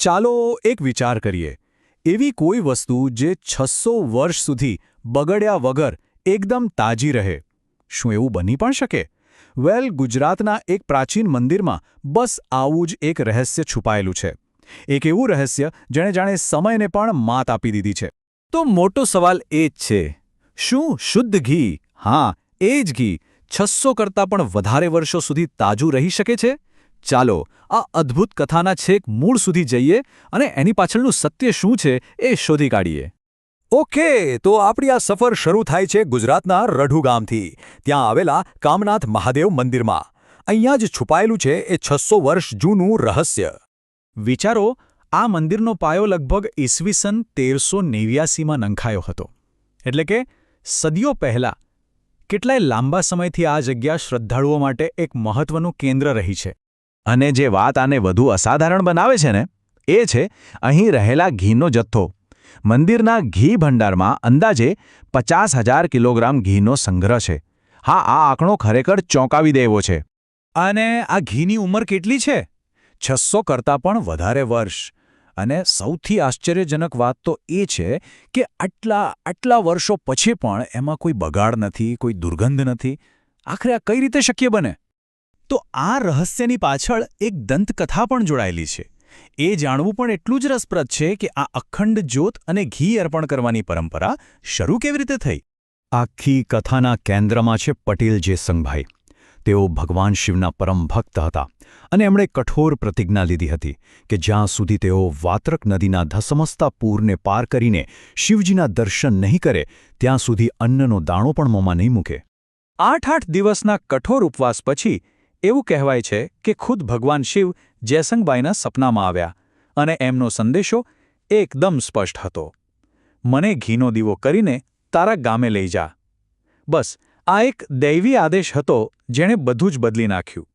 ચાલો એક વિચાર કરીએ. એવી કોઈ વસ્તુ જે છસો વર્ષ સુધી બગડ્યા વગર એકદમ તાજી રહે. શું એવું બની પણ શકે? વેલ, ગુજરાતના એક પ્રાચીન મંદિરમાં બસ આવું જ એક રહસ્ય છુપાયેલું છે. એક એવું રહસ્ય જેણે જાણે સમયને પણ માત આપી દીધી છે. તો મોટો સવાલ એ જ છે. શું શુદ્ધ ઘી? હા, એ જ ઘી છસો કરતાં પણ વધારે વર્ષો સુધી તાજું રહી શકે છે? ચાલો, આ અદ્ભુત કથાના છેક મૂળ સુધી જઈએ અને એની પાછળનું સત્ય શું છે એ શોધી કાઢીએ. ઓકે, તો આપણી આ સફર શરૂ થાય છે ગુજરાતના રઢુ ગામથી. ત્યાં આવેલા કામનાથ મહાદેવ મંદિરમાં. અહીંયા જ છુપાયેલું છે એ છસો વર્ષ જૂનું રહસ્ય. વિચારો, આ મંદિરનો પાયો લગભગ ઈસવીસન તેરસો નેવ્યાસીમાં નંખાયો હતો. એટલે કે, સદીઓ પહેલાં કેટલાય લાંબા સમયથી આ જગ્યા શ્રદ્ધાળુઓ માટે એક મહત્વનું કેન્દ્ર રહી છે. અને જે વાત આને વધુ અસાધારણ બનાવે છે ને, એ છે અહીં રહેલા ઘીનો જથ્થો. મંદિરના ઘી ભંડારમાં અંદાજે પચાસ હજાર કિલોગ્રામ ઘીનો સંગ્રહ છે. હા, આ આંકડો ખરેખર ચોંકાવી દેવો છે. અને આ ઘીની ઉંમર કેટલી છે? છસો કરતાં પણ વધારે વર્ષ. અને સૌથી આશ્ચર્યજનક વાત તો એ છે કે આટલા આટલા વર્ષો પછી પણ એમાં કોઈ બગાડ નથી, કોઈ દુર્ગંધ નથી. આખરે આ કઈ રીતે શક્ય બને? તો આ રહસ્યની પાછળ એક દંતકથા પણ જોડાયેલી છે. એ જાણવું પણ એટલું જ રસપ્રદ છે કે આ અખંડ જ્યોત અને ઘી અર્પણ કરવાની પરંપરા શરૂ કેવી રીતે થઈ? આખી કથાના કેન્દ્રમાં છે પટેલ જેસંગભાઈ. તેઓ ભગવાન શિવના પરમ ભક્ત હતા અને એમણે કઠોર પ્રતિજ્ઞા લીધી હતી કે જ્યાં સુધી તેઓ વાત્રક નદીના ધસમસતા પૂરને પાર કરીને શિવજીના દર્શન નહીં કરે, ત્યાં સુધી અન્નનો દાણો પણ મોંમાં નહીં મૂકે. આઠ આઠ દિવસના કઠોર ઉપવાસ પછી એવું કહેવાય છે કે ખુદ ભગવાન શિવ જયસંગબાઈના સપનામાં આવ્યા અને એમનો સંદેશો એકદમ સ્પષ્ટ હતો. મને ઘીનો દીવો કરીને તારા ગામે લઈ જા. બસ, આ એક દૈવી આદેશ હતો જેણે બધું જ બદલી નાખ્યું.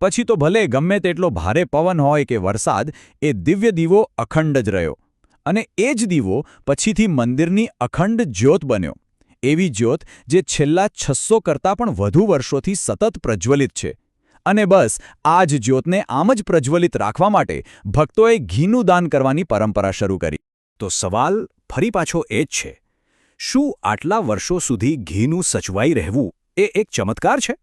પછી તો ભલે ગમે તેટલો ભારે પવન હોય કે વરસાદ, એ દિવ્ય દીવો અખંડ જ રહ્યો. અને એ જ દીવો પછીથી મંદિરની અખંડ જ્યોત બન્યો. એવી જ્યોત જે છેલ્લા છસો કરતાં પણ વધુ વર્ષોથી સતત પ્રજ્વલિત છે. અને બસ આ જ જ્યોતને આમ જ પ્રજ્વલિત રાખવા માટે ભક્તોએ ઘીનું દાન કરવાની પરંપરા શરૂ કરી. તો સવાલ ફરી પાછો એ જ છે, શું આટલા વર્ષો સુધી ઘીનું સચવાઈ રહેવું એ એક ચમત્કાર છે?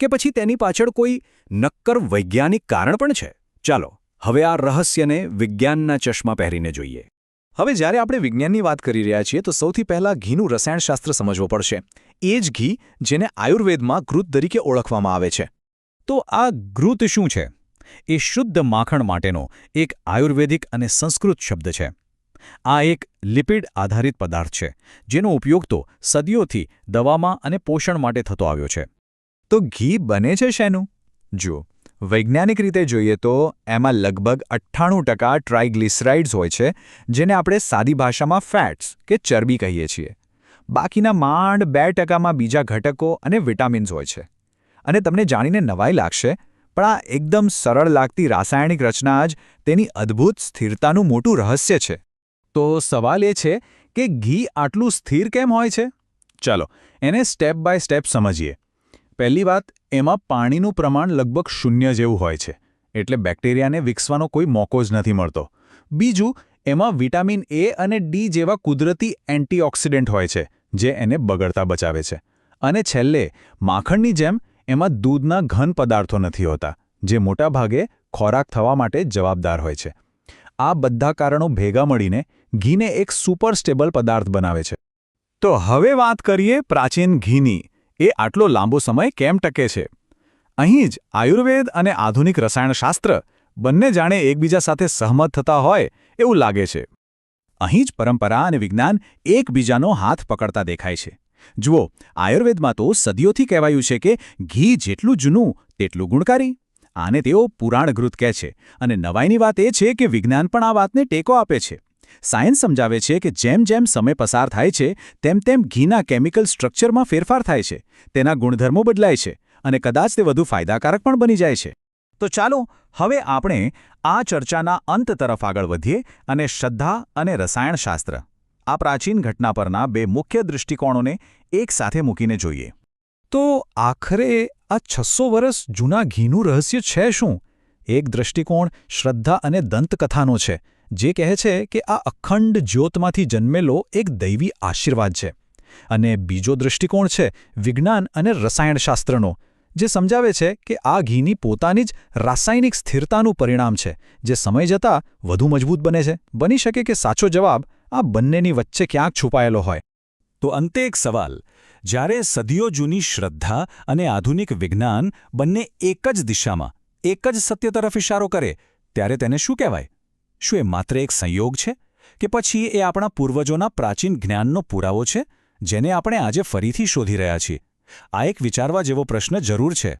કે પછી તેની પાછળ કોઈ નક્કર વૈજ્ઞાનિક કારણ પણ છે? ચાલો, હવે આ રહસ્યને વિજ્ઞાનના ચશ્મા પહેરીને જોઈએ. હવે જ્યારે આપણે વિજ્ઞાનની વાત કરી રહ્યા છીએ, તો સૌથી પહેલાં ઘીનું રસાયણશાસ્ત્ર સમજવો પડશે. એ જ ઘી જેને આયુર્વેદમાં ઘૃત તરીકે ઓળખવામાં આવે છે. તો આ ઘૃત શું છે? એ શુદ્ધ માખણ માટેનો એક આયુર્વેદિક અને સંસ્કૃત શબ્દ છે. આ એક લિપિડ આધારિત પદાર્થ છે, જેનો ઉપયોગ તો સદીઓથી દવામાં અને પોષણ માટે થતો આવ્યો છે. તો ઘી બને છે શેનું? જુઓ, વૈજ્ઞાનિક રીતે જોઈએ તો એમાં લગભગ અઠ્ઠાણું ટકા ટ્રાઇગ્લિસરાઇડ્સ હોય છે, જેને આપણે સાદી ભાષામાં ફેટ્સ કે ચરબી કહીએ છીએ. બાકીના માંડ બે ટકામાં બીજા ઘટકો અને વિટામિન્સ હોય છે. અને તમને જાણીને નવાઈ લાગશે, પણ આ એકદમ સરળ લાગતી રાસાયણિક રચના જ તેની અદ્ભુત સ્થિરતાનું મોટું રહસ્ય છે. તો સવાલ એ છે કે ઘી આટલું સ્થિર કેમ હોય છે? ચાલો, એને સ્ટેપ બાય સ્ટેપ સમજીએ. પહેલી વાત, એમાં પાણીનું પ્રમાણ લગભગ શૂન્ય જેવું હોય છે, એટલે બેક્ટેરિયાને વિકસવાનો કોઈ મોકો જ નથી મળતો. બીજું, એમાં વિટામિન એ અને ડી જેવા કુદરતી એન્ટીઓક્સિડન્ટ હોય છે, જે એને બગડતા બચાવે છે. અને છેલ્લે, માખણની જેમ એમાં દૂધના ઘન પદાર્થો નથી હોતા, જે મોટાભાગે ખોરાક થવા માટે જવાબદાર હોય છે. આ બધા કારણો ભેગા મળીને ઘીને એક સુપર સ્ટેબલ પદાર્થ બનાવે છે. તો હવે વાત કરીએ પ્રાચીન ઘીની. એ આટલો લાંબો સમય કેમ ટકે છે? અહીં જ આયુર્વેદ અને આધુનિક રસાયણશાસ્ત્ર બંને જાણે એકબીજા સાથે સહમત થતા હોય એવું લાગે છે. અહીં જ પરંપરા અને વિજ્ઞાન એકબીજાનો હાથ પકડતા દેખાય છે. જુઓ, આયુર્વેદમાં તો સદીઓથી કહેવાયું છે કે ઘી જેટલું જૂનું, તેટલું ગુણકારી. આને તેઓ પુરાણઘૃત કહે છે. અને નવાઈની વાત એ છે કે વિજ્ઞાન પણ આ વાતને ટેકો આપે છે. સાયન્સ સમજાવે છે કે જેમ જેમ સમય પસાર થાય છે, તેમ તેમ ઘીના કેમિકલ સ્ટ્રક્ચરમાં ફેરફાર થાય છે. તેના ગુણધર્મો બદલાય છે અને કદાચ તે વધુ ફાયદાકારક પણ બની જાય છે. તો ચાલો, હવે આપણે આ ચર્ચાના અંત તરફ આગળ વધીએ અને શ્રદ્ધા અને રસાયણશાસ્ત્ર. આ પ્રાચીન ઘટના પરના બે મુખ્ય દૃષ્ટિકોણોને એકસાથે મૂકીને જોઈએ. તો આખરે આ છસો વર્ષ જૂના ઘીનું રહસ્ય છે શું? એક દૃષ્ટિકોણ શ્રદ્ધા અને દંતકથાનો છે, જે કહે છે કે આ અખંડ જ્યોતમાંથી જન્મેલો એક દૈવી આશીર્વાદ છે. અને બીજો દૃષ્ટિકોણ છે વિજ્ઞાન અને રસાયણશાસ્ત્રનો, જે સમજાવે છે કે આ ઘીની પોતાની જ રાસાયણિક સ્થિરતાનું પરિણામ છે, જે સમય જતાં વધુ મજબૂત બને છે. બની શકે કે સાચો જવાબ આ બંનેની વચ્ચે ક્યાંક છુપાયેલો હોય. તો અંતે એક સવાલ. જ્યારે સદીઓ જૂની શ્રદ્ધા અને આધુનિક વિજ્ઞાન બંને એક જ દિશામાં, એક જ સત્ય તરફ ઇશારો કરે, ત્યારે તેને શું કહેવાય? શું એ માત્ર એક સંયોગ છે? કે પછી એ આપણા પૂર્વજોના પ્રાચીન જ્ઞાનનો પુરાવો છે, જેને આપણે આજે ફરીથી શોધી રહ્યા છીએ? આ એક વિચારવા જેવો પ્રશ્ન જરૂર છે.